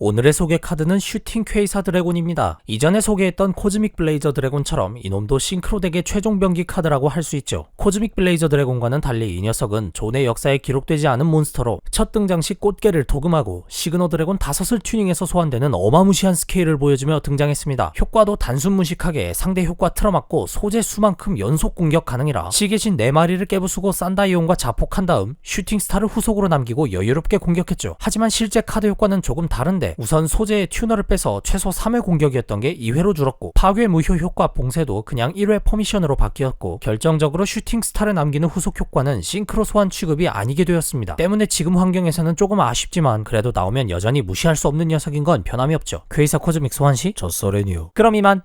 오늘의 소개 카드는 슈팅 퀘이사 드래곤입니다. 이전에 소개했던 코즈믹 블레이저 드래곤처럼 이놈도 싱크로덱의 최종 병기 카드라고 할 수 있죠. 코즈믹 블레이저 드래곤과는 달리 이 녀석은 존의 역사에 기록되지 않은 몬스터로 첫 등장 시 꽃게를 도금하고 시그너 드래곤 다섯을 튜닝해서 소환되는 어마무시한 스케일을 보여주며 등장했습니다. 효과도 단순 무식하게 상대 효과 틀어맞고 소재 수만큼 연속 공격 가능이라 시계신 4마리를 깨부수고 산다이온과 자폭한 다음 슈팅스타를 후속으로 남기고 여유롭게 공격했죠. 하지만 실제 카드 효과는 조금 다른데 우선 소재의 튜너를 빼서 최소 3회 공격이었던 게 2회로 줄었고 파괴 무효 효과 봉쇄도 그냥 1회 퍼미션으로 바뀌었고 결정적으로 슈팅 스타를 남기는 후속 효과는 싱크로 소환 취급이 아니게 되었습니다. 때문에 지금 환경에서는 조금 아쉽지만 그래도 나오면 여전히 무시할 수 없는 녀석인 건 변함이 없죠. 퀘이사 코즈믹 소환 시 저소레니오 그럼 이만